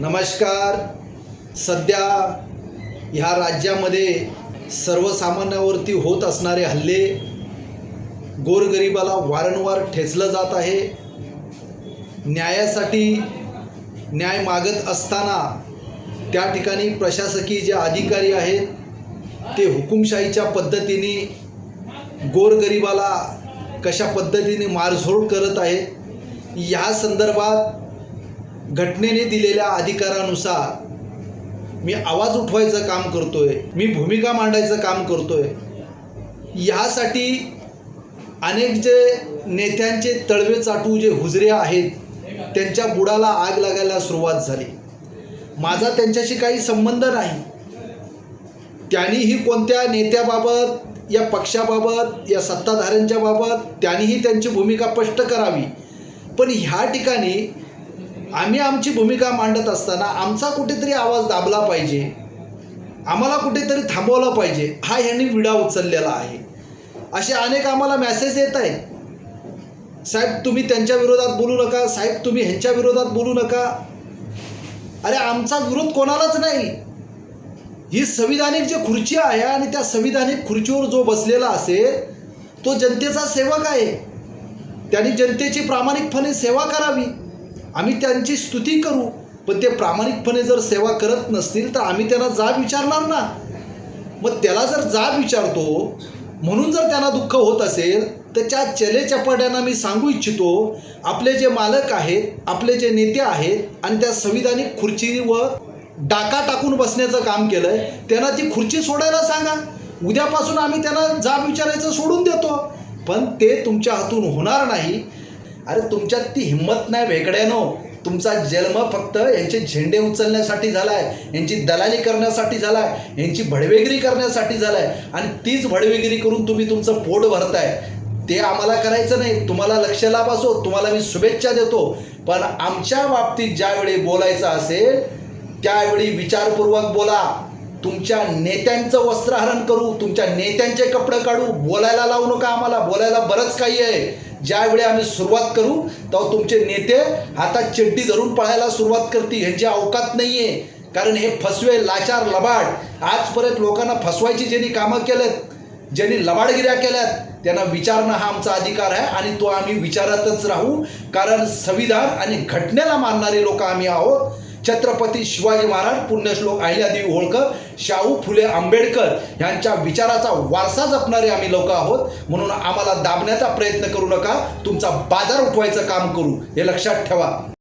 नमस्कार. सध्या ह्या राज्यामध्ये सर्वसामान्यावरती होत असणारे हल्ले गोरगरिबाला वारंवार ठेचलं जात आहे. न्यायासाठी न्याय मागत असताना त्या ठिकाणी प्रशासकीय जे अधिकारी आहेत ते हुकुमशाहीच्या पद्धतीने गोरगरिबाला कशा पद्धतीने मारझोड करत आहेत या संदर्भात घटनेने दिलेल्या अधिकारानुसार मी आवाज उठवायचं काम करतोय मी भूमिका मांडायचं काम करतोय. ह्यासाठी अनेक जे नेत्यांचे तळवे चाटू जे हुजरे आहेत त्यांच्या बुडाला आग लागायला सुरुवात झाली. माझा त्यांच्याशी काही संबंध नाही. त्यांनीही कोणत्या नेत्याबाबत या पक्षाबाबत या सत्ताधाऱ्यांच्या बाबत त्यांनीही त्यांची भूमिका स्पष्ट करावी. पण ह्या ठिकाणी आम्ही आमची भूमिका मांडत असताना आमचा कुठेतरी आवाज दाबला पाहिजे. आम्हाला कुठेतरी थांबवलं पाहिजे. हा ह्यांनी विडा उचललेला आहे. असे अनेक आम्हाला मेसेज येत आहेत. साहेब तुम्ही त्यांच्या विरोधात बोलू नका. साहेब तुम्ही ह्यांच्या विरोधात बोलू नका. अरे आमचा विरोध कोणालाच नाही. ही संविधानिक जी खुर्ची आहे आणि त्या संविधानिक खुर्चीवर जो बसलेला असेल तो जनतेचा सेवक आहे. त्यांनी जनतेची प्रामाणिकपणे सेवा करावी. आम्ही त्यांची स्तुती करू. पण ते प्रामाणिकपणे जर सेवा करत नसतील तर आम्ही त्यांना जाब विचारणार ना. मग त्याला जर जाब विचारतो म्हणून जर त्यांना दुःख होत असेल तर त्या चले चपाट्यांना मी सांगू इच्छितो आपले जे मालक आहेत आपले जे नेते आहेत आणि त्या संविधानिक खुर्चीवर डाका टाकून बसण्याचं काम केलं आहे त्यांना ती खुर्ची सोडायला सांगा. उद्यापासून आम्ही त्यांना जाब विचारायचं सोडून देतो. पण ते तुमच्या हातून होणार नाही. अरे तुमच्यात ती हिंमत नाही भेकड्यानो तुमचा जन्म फक्त यांचे झेंडे उचलण्यासाठी झालाय यांची दलाली करण्यासाठी झालाय यांची भडवेगिरी करण्यासाठी झालाय. आणि तीच भडवेगिरी करून तुम्ही तुमचं पोट भरताय. ते आम्हाला करायचं नाही. तुम्हाला लक्ष लाभ असो तुम्हाला मी शुभेच्छा देतो. पण आमच्या बाबतीत ज्यावेळी बोलायचं असेल त्यावेळी विचारपूर्वक बोला. तुमच्या नेत्यांचं वस्त्रहरण करू. तुमच्या नेत्यांचे कपडे काढू. बोलायला लावू नका आम्हाला. बोलायला बरंच काही आहे. ज्यावेळी आम्ही सुरुवात करू तेव्हा तुमचे नेते हातात चिड्डी धरून पळायला सुरुवात करतील. ह्यांची अवकात नाही आहे कारण हे फसवे लाचार लबाड. आजपर्यंत लोकांना फसवायची ज्यांनी कामं केलेत ज्यांनी लबाडगिऱ्या केल्यात त्यांना विचारणं हा आमचा अधिकार आहे आणि तो आम्ही विचारातच राहू. कारण संविधान आणि घटनेला मानणारी लोक आम्ही आहोत. छत्रपती शिवाजी महाराज पुण्यश्लोक अहिल्यादेवी होळकर शाहू फुले आंबेडकर यांच्या विचाराचा वारसा जपणारे आम्ही लोक आहोत. म्हणून आम्हाला दाबण्याचा प्रयत्न करू नका. तुमचा बाजार उठवायचं काम करू. हे लक्षात ठेवा.